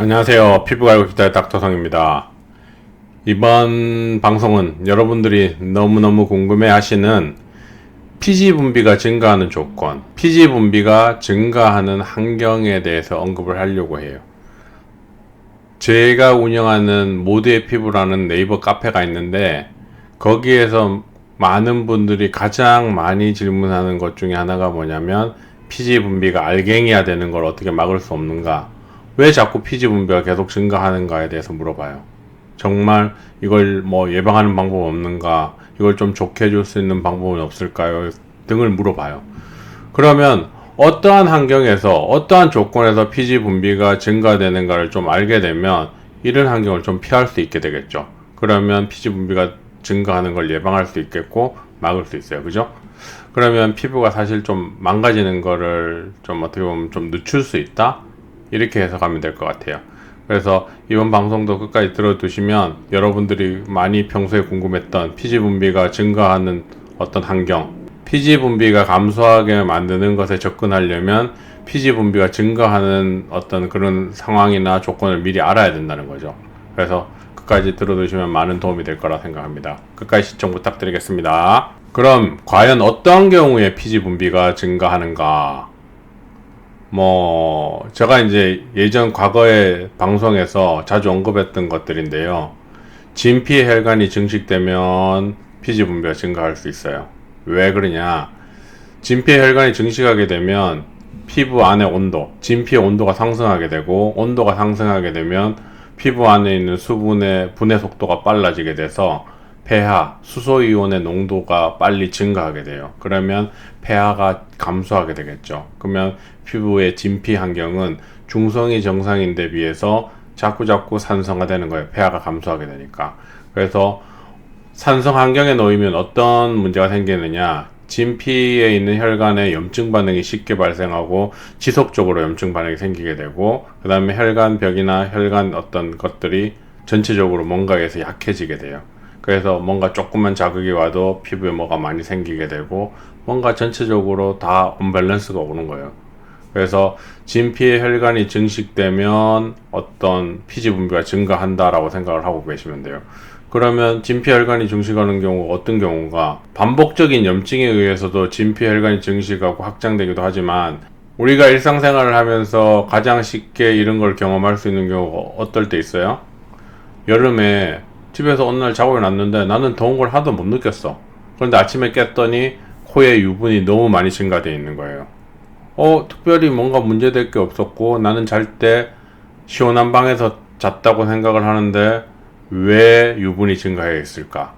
안녕하세요. 피부가 알고 싶다의 닥터성입니다. 이번 방송은 여러분들이 너무너무 궁금해 하시는 피지 분비가 증가하는 조건, 피지 분비가 증가하는 환경에 대해서 언급을 하려고 해요. 제가 운영하는 모두의 피부라는 네이버 카페가 있는데 거기에서 많은 분들이 가장 많이 질문하는 것 중에 하나가 뭐냐면 피지 분비가 알갱이화 되는 걸 어떻게 막을 수 없는가? 왜 자꾸 피지 분비가 계속 증가하는가에 대해서 물어봐요. 정말 이걸 뭐 예방하는 방법 없는가? 이걸 좀 좋게 해줄 수 있는 방법은 없을까요? 등을 물어봐요. 그러면 어떠한 환경에서 어떠한 조건에서 피지 분비가 증가되는가를 좀 알게 되면 이런 환경을 좀 피할 수 있게 되겠죠. 그러면 피지 분비가 증가하는 걸 예방할 수 있겠고 막을 수 있어요. 그죠? 그러면 피부가 사실 좀 망가지는 거를 좀 어떻게 보면 좀 늦출 수 있다? 이렇게 해석하면 될 것 같아요. 그래서 이번 방송도 끝까지 들어두시면 여러분들이 많이 평소에 궁금했던 피지 분비가 증가하는 어떤 환경, 피지 분비가 감소하게 만드는 것에 접근하려면 피지 분비가 증가하는 어떤 그런 상황이나 조건을 미리 알아야 된다는 거죠. 그래서 끝까지 들어두시면 많은 도움이 될 거라 생각합니다. 끝까지 시청 부탁드리겠습니다. 그럼 과연 어떤 경우에 피지 분비가 증가하는가? 뭐 제가 이제 예전 과거의 방송에서 자주 언급했던 것들인데요. 진피 혈관이 증식되면 피지 분비가 증가할 수 있어요. 왜 그러냐? 진피 혈관이 증식하게 되면 피부 안의 온도, 진피의 온도가 상승하게 되고 온도가 상승하게 되면 피부 안에 있는 수분의 분해 속도가 빨라지게 돼서 폐하, 수소이온의 농도가 빨리 증가하게 돼요. 그러면 폐하가 감소하게 되겠죠. 그러면 피부의 진피 환경은 중성이 정상인데 비해서 자꾸 자꾸 산성화되는 거예요. 폐하가 감소하게 되니까. 그래서 산성 환경에 놓이면 어떤 문제가 생기느냐? 진피에 있는 혈관에 염증 반응이 쉽게 발생하고 지속적으로 염증 반응이 생기게 되고 그 다음에 혈관 벽이나 혈관 어떤 것들이 전체적으로 뭔가에서 약해지게 돼요. 그래서 뭔가 조금만 자극이 와도 피부에 뭐가 많이 생기게 되고 뭔가 전체적으로 다 언밸런스가 오는 거예요. 그래서 진피의 혈관이 증식되면 어떤 피지 분비가 증가한다라고 생각을 하고 계시면 돼요. 그러면 진피혈관이 증식하는 경우 어떤 경우가 반복적인 염증에 의해서도 진피혈관이 증식하고 확장되기도 하지만 우리가 일상생활을 하면서 가장 쉽게 이런 걸 경험할 수 있는 경우가 어떨 때 있어요? 여름에 집에서 어느 날 자고 일어났는데 나는 더운 걸 하나도 못 느꼈어. 그런데 아침에 깼더니 코에 유분이 너무 많이 증가되어 있는 거예요. 어, 특별히 뭔가 문제될 게 없었고 나는 잘 때 시원한 방에서 잤다고 생각을 하는데 왜 유분이 증가했을까?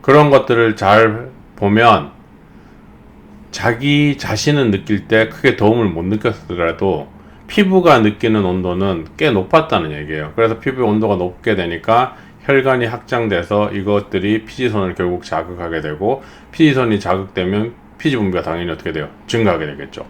그런 것들을 잘 보면 자기 자신은 느낄 때 크게 도움을 못 느꼈더라도 피부가 느끼는 온도는 꽤 높았다는 얘기예요. 그래서 피부의 온도가 높게 되니까 혈관이 확장돼서 이것들이 피지선을 결국 자극하게 되고 피지선이 자극되면 피지 분비가 당연히 어떻게 돼요? 증가하게 되겠죠.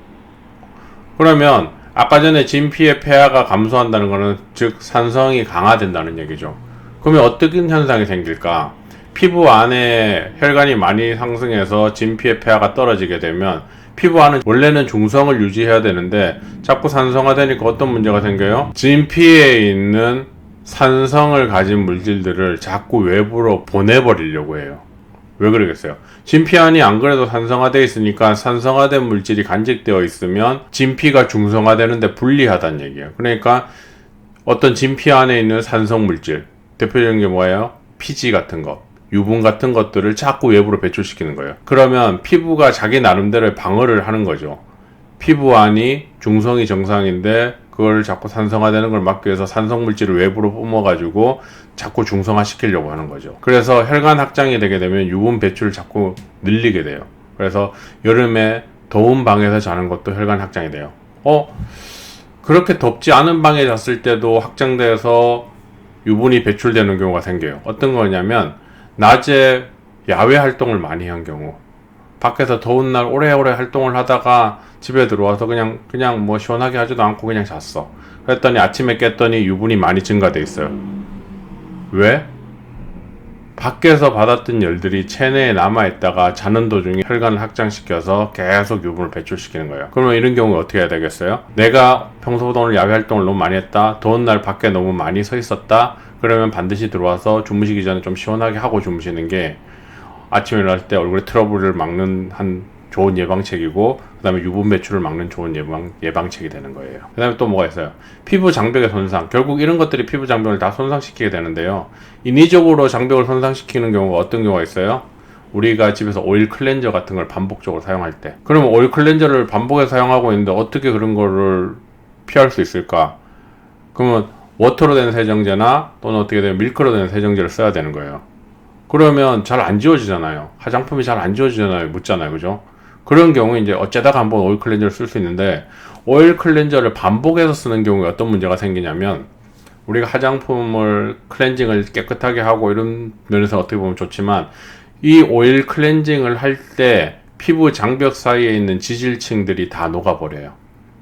그러면 아까 전에 진피의 폐하가 감소한다는 것은 즉 산성이 강화된다는 얘기죠. 그러면 어떤 현상이 생길까? 피부 안에 혈관이 많이 상승해서 진피의 폐하가 떨어지게 되면 피부 안은 원래는 중성을 유지해야 되는데 자꾸 산성화되니까 어떤 문제가 생겨요? 진피에 있는 산성을 가진 물질들을 자꾸 외부로 보내버리려고 해요. 왜 그러겠어요? 진피 안이 안 그래도 산성화되어 있으니까 산성화된 물질이 간직되어 있으면 진피가 중성화되는데 불리하다는 얘기예요. 그러니까 어떤 진피 안에 있는 산성 물질, 대표적인 게 뭐예요? 피지 같은 것, 유분 같은 것들을 자꾸 외부로 배출시키는 거예요. 그러면 피부가 자기 나름대로 방어를 하는 거죠. 피부 안이 중성이 정상인데 그걸 자꾸 산성화되는 걸 막기 위해서 산성 물질을 외부로 뿜어가지고 자꾸 중성화 시키려고 하는 거죠. 그래서 혈관 확장이 되게 되면 유분 배출을 자꾸 늘리게 돼요. 그래서 여름에 더운 방에서 자는 것도 혈관 확장이 돼요. 어? 그렇게 덥지 않은 방에 잤을 때도 확장돼서 유분이 배출되는 경우가 생겨요. 어떤 거냐면 낮에 야외 활동을 많이 한 경우 밖에서 더운 날 오래오래 활동을 하다가 집에 들어와서 그냥 그냥 뭐 시원하게 하지도 않고 그냥 잤어. 그랬더니 아침에 깼더니 유분이 많이 증가돼 있어요. 왜? 밖에서 받았던 열들이 체내에 남아있다가 자는 도중에 혈관을 확장시켜서 계속 유분을 배출시키는 거예요. 그러면 이런 경우에 어떻게 해야 되겠어요? 내가 평소보다 오늘 야외 활동을 너무 많이 했다. 더운 날 밖에 너무 많이 서 있었다. 그러면 반드시 들어와서 주무시기 전에 좀 시원하게 하고 주무시는 게 아침에 일어날 때 얼굴에 트러블을 막는 한 좋은 예방책이고 그다음에 유분 배출을 막는 좋은 예방 예방책이 되는 거예요. 그다음에 또 뭐가 있어요? 피부 장벽의 손상. 결국 이런 것들이 피부 장벽을 다 손상시키게 되는데요. 인위적으로 장벽을 손상시키는 경우가 어떤 경우가 있어요? 우리가 집에서 오일 클렌저 같은 걸 반복적으로 사용할 때. 그러면 오일 클렌저를 반복해서 사용하고 있는데 어떻게 그런 거를 피할 수 있을까? 그러면 워터로 된 세정제나 또는 어떻게 되면 밀크로 된 세정제를 써야 되는 거예요. 그러면 잘 안 지워지잖아요. 화장품이 잘 안 지워지잖아요. 묻잖아요. 그죠? 그런 경우에 이제 어쩌다가 한번 오일 클렌저를 쓸 수 있는데 오일 클렌저를 반복해서 쓰는 경우에 어떤 문제가 생기냐면 우리가 화장품을 클렌징을 깨끗하게 하고 이런 면에서 어떻게 보면 좋지만 이 오일 클렌징을 할 때 피부 장벽 사이에 있는 지질층들이 다 녹아버려요.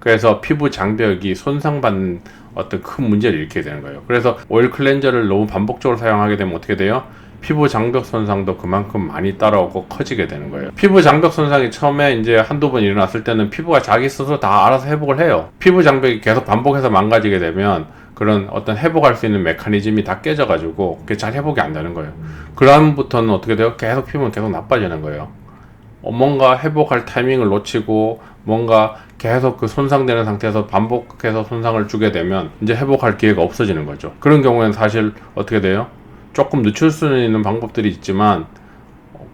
그래서 피부 장벽이 손상받는 어떤 큰 문제를 일으키게 되는 거예요. 그래서 오일 클렌저를 너무 반복적으로 사용하게 되면 어떻게 돼요? 피부 장벽 손상도 그만큼 많이 따라오고 커지게 되는 거예요. 피부 장벽 손상이 처음에 이제 한두 번 일어났을 때는 피부가 자기 스스로 다 알아서 회복을 해요. 피부 장벽이 계속 반복해서 망가지게 되면 그런 어떤 회복할 수 있는 메커니즘이 다 깨져가지고 그게 잘 회복이 안 되는 거예요. 그다음부터는 어떻게 돼요? 계속 피부는 계속 나빠지는 거예요. 어, 뭔가 회복할 타이밍을 놓치고 뭔가 계속 그 손상되는 상태에서 반복해서 손상을 주게 되면 이제 회복할 기회가 없어지는 거죠. 그런 경우에는 사실 어떻게 돼요? 조금 늦출 수는 있는 방법들이 있지만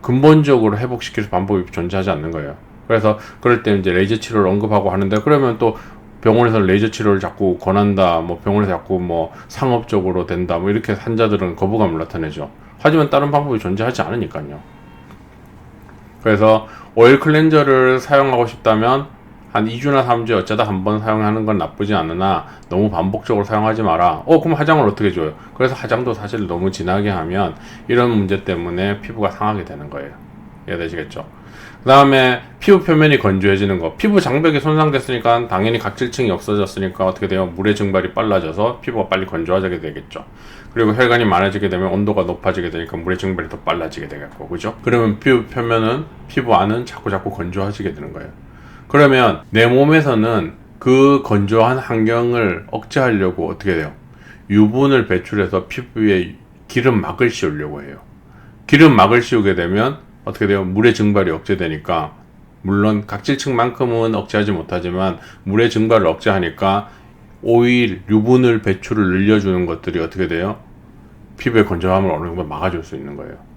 근본적으로 회복시킬 방법이 존재하지 않는 거예요. 그래서 그럴 때 이제 레이저 치료를 언급하고 하는데 그러면 또 병원에서 레이저 치료를 자꾸 권한다, 뭐 병원에서 자꾸 뭐 상업적으로 된다, 뭐 이렇게 환자들은 거부감을 나타내죠. 하지만 다른 방법이 존재하지 않으니까요. 그래서 오일 클렌저를 사용하고 싶다면 한 2주나 3주에 어쩌다 한 번 사용하는 건 나쁘지 않으나 너무 반복적으로 사용하지 마라. 어, 그럼 화장을 어떻게 줘요? 그래서 화장도 사실 너무 진하게 하면 이런 문제 때문에 피부가 상하게 되는 거예요. 이해되시겠죠? 그 다음에 피부 표면이 건조해지는 거. 피부 장벽이 손상됐으니까 당연히 각질층이 없어졌으니까 어떻게 돼요? 물의 증발이 빨라져서 피부가 빨리 건조하게 되겠죠. 그리고 혈관이 많아지게 되면 온도가 높아지게 되니까 물의 증발이 더 빨라지게 되겠고, 그죠? 그러면 피부 표면은, 피부 안은 자꾸 자꾸 건조해지게 되는 거예요. 그러면 내 몸에서는 그 건조한 환경을 억제하려고 어떻게 돼요? 유분을 배출해서 피부에 기름 막을 씌우려고 해요. 기름 막을 씌우게 되면 어떻게 돼요? 물의 증발이 억제되니까 물론 각질층만큼은 억제하지 못하지만 물의 증발을 억제하니까 오일, 유분을 배출을 늘려주는 것들이 어떻게 돼요? 피부의 건조함을 어느 정도 막아줄 수 있는 거예요.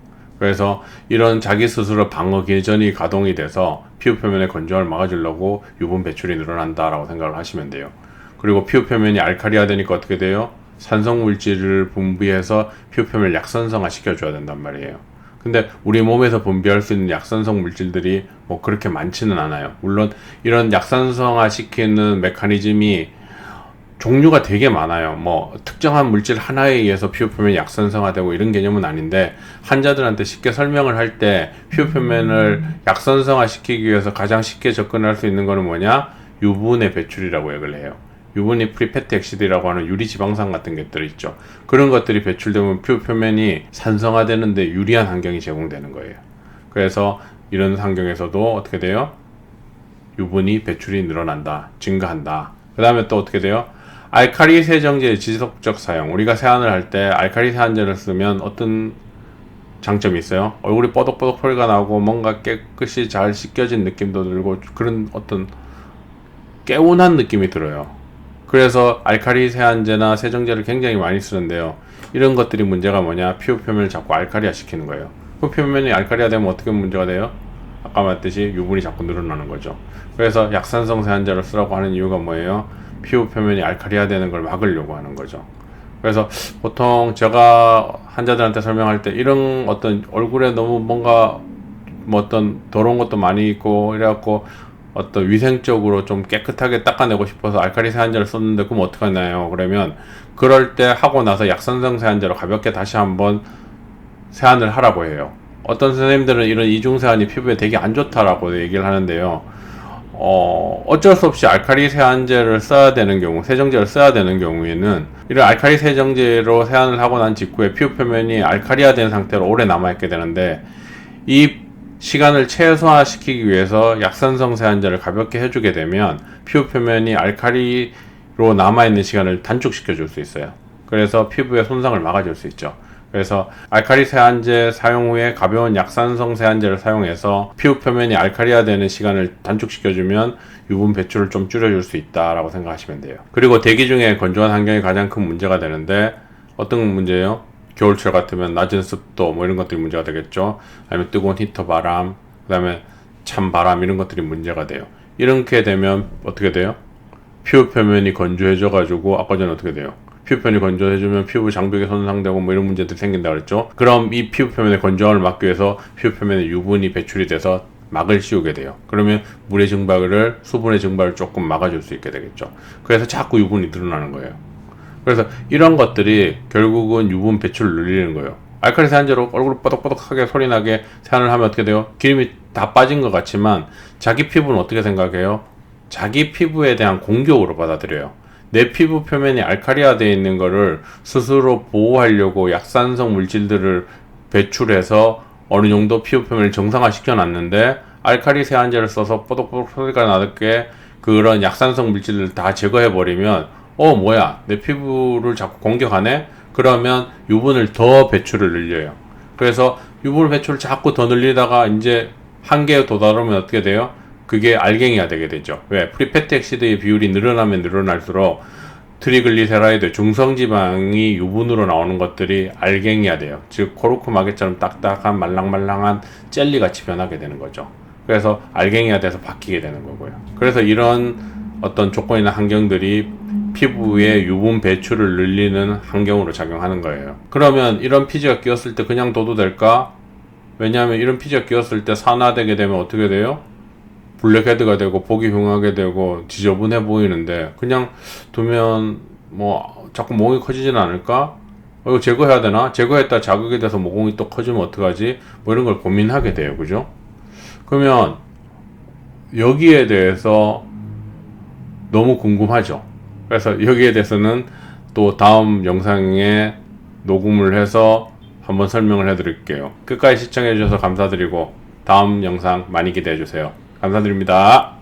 그래서 이런 자기 스스로 방어 계전이 가동이 돼서 피부 표면의 건조함을 막아주려고 유분 배출이 늘어난다라고 생각을 하시면 돼요. 그리고 피부 표면이 알칼리화 되니까 어떻게 돼요? 산성 물질을 분비해서 피부 표면을 약산성화 시켜줘야 된단 말이에요. 근데 우리 몸에서 분비할 수 있는 약산성 물질들이 뭐 그렇게 많지는 않아요. 물론 이런 약산성화 시키는 메커니즘이 종류가 되게 많아요. 뭐 특정한 물질 하나에 의해서 피부 표면이 약산성화되고 이런 개념은 아닌데 환자들한테 쉽게 설명을 할 때 피부 표면을 약산성화 시키기 위해서 가장 쉽게 접근할 수 있는 거는 뭐냐? 유분의 배출이라고 얘기를 해요. 유분이 프리패티 엑시드라고 하는 유리 지방산 같은 것들이 있죠. 그런 것들이 배출되면 피부 표면이 산성화되는데 유리한 환경이 제공되는 거예요. 그래서 이런 환경에서도 어떻게 돼요? 유분이 배출이 늘어난다, 증가한다. 그 다음에 또 어떻게 돼요? 알칼리 세정제의 지속적 사용. 우리가 세안을 할 때 알칼리 세안제를 쓰면 어떤 장점이 있어요? 얼굴이 뽀독뽀독 소리가 나고 뭔가 깨끗이 잘 씻겨진 느낌도 들고 그런 어떤 개운한 느낌이 들어요. 그래서 알칼리 세안제나 세정제를 굉장히 많이 쓰는데요. 이런 것들이 문제가 뭐냐? 피부 표면을 자꾸 알칼리화 시키는 거예요. 그 표면이 알칼리화 되면 어떻게 문제가 돼요? 아까 말했듯이 유분이 자꾸 늘어나는 거죠. 그래서 약산성 세안제를 쓰라고 하는 이유가 뭐예요? 피부 표면이 알칼리화 되는 걸 막으려고 하는 거죠. 그래서 보통 제가 환자들한테 설명할 때 이런 어떤 얼굴에 너무 뭔가 뭐 어떤 더러운 것도 많이 있고 이래갖고 어떤 위생적으로 좀 깨끗하게 닦아내고 싶어서 알칼리 세안제를 썼는데 그럼 어떡하나요? 그러면 그럴 때 하고 나서 약산성 세안제로 가볍게 다시 한번 세안을 하라고 해요. 어떤 선생님들은 이런 이중 세안이 피부에 되게 안 좋다라고 얘기를 하는데요. 어, 어쩔 수 없이 알칼리 세안제를 써야 되는 경우, 세정제를 써야 되는 경우에는 이런 알칼리 세정제로 세안을 하고 난 직후에 피부 표면이 알칼리화된 상태로 오래 남아있게 되는데 이 시간을 최소화시키기 위해서 약산성 세안제를 가볍게 해주게 되면 피부 표면이 알칼리로 남아있는 시간을 단축시켜 줄 수 있어요. 그래서 피부의 손상을 막아줄 수 있죠. 그래서 알칼리 세안제 사용 후에 가벼운 약산성 세안제를 사용해서 피부 표면이 알칼리화되는 시간을 단축시켜주면 유분 배출을 좀 줄여줄 수 있다라고 생각하시면 돼요. 그리고 대기 중에 건조한 환경이 가장 큰 문제가 되는데 어떤 문제예요? 겨울철 같으면 낮은 습도 뭐 이런 것들이 문제가 되겠죠. 아니면 뜨거운 히터 바람, 그다음에 찬 바람 이런 것들이 문제가 돼요. 이렇게 되면 어떻게 돼요? 피부 표면이 건조해져 가지고 아까 전에 어떻게 돼요? 피부 표면이 건조해지면 피부 장벽이 손상되고 뭐 이런 문제들이 생긴다 그랬죠. 그럼 이 피부 표면의 건조함을 막기 위해서 피부 표면에 유분이 배출이 돼서 막을 씌우게 돼요. 그러면 물의 증발을 수분의 증발을 조금 막아줄 수 있게 되겠죠. 그래서 자꾸 유분이 늘어나는 거예요. 그래서 이런 것들이 결국은 유분 배출을 늘리는 거예요. 알칼리 세안제로 얼굴 뻐덕뻐덕하게 소리 나게 세안을 하면 어떻게 돼요? 기름이 다 빠진 것 같지만 자기 피부는 어떻게 생각해요? 자기 피부에 대한 공격으로 받아들여요. 내 피부 표면이 알칼리화되어 있는 거를 스스로 보호하려고 약산성 물질들을 배출해서 어느 정도 피부 표면을 정상화시켜 놨는데 알칼리 세안제를 써서 뽀독뽀독 소리가 나게 그런 약산성 물질을 다 제거해 버리면 어 뭐야 내 피부를 자꾸 공격하네? 그러면 유분을 더 배출을 늘려요. 그래서 유분 배출을 자꾸 더 늘리다가 이제 한계에 도달하면 어떻게 돼요 그게 알갱이가 되게 되죠 왜 프리패티 엑시드의 비율이 늘어나면 늘어날수록 트리글리세라이드 중성지방이 유분으로 나오는 것들이 알갱이가 돼요 즉 코르크 마개처럼 딱딱한 말랑말랑한 젤리 같이 변하게 되는 거죠 그래서 알갱이가 돼서 바뀌게 되는 거고요 그래서 이런 어떤 조건이나 환경들이 피부의 유분 배출을 늘리는 환경으로 작용하는 거예요. 그러면 이런 피지가 끼었을 때 그냥 둬도 될까? 왜냐하면 이런 피지가 끼었을 때 산화되게 되면 어떻게 돼요? 블랙헤드가 되고 보기 흉하게 되고 지저분해 보이는데 그냥 두면 뭐 자꾸 모공이 커지진 않을까? 어, 이거 제거해야 되나? 제거했다 자극이 돼서 모공이 또 커지면 어떡하지? 뭐 이런 걸 고민하게 돼요. 그죠? 그러면 여기에 대해서 너무 궁금하죠? 그래서 여기에 대해서는 또 다음 영상에 녹음을 해서 한번 설명을 해 드릴게요. 끝까지 시청해 주셔서 감사드리고 다음 영상 많이 기대해 주세요. 감사드립니다.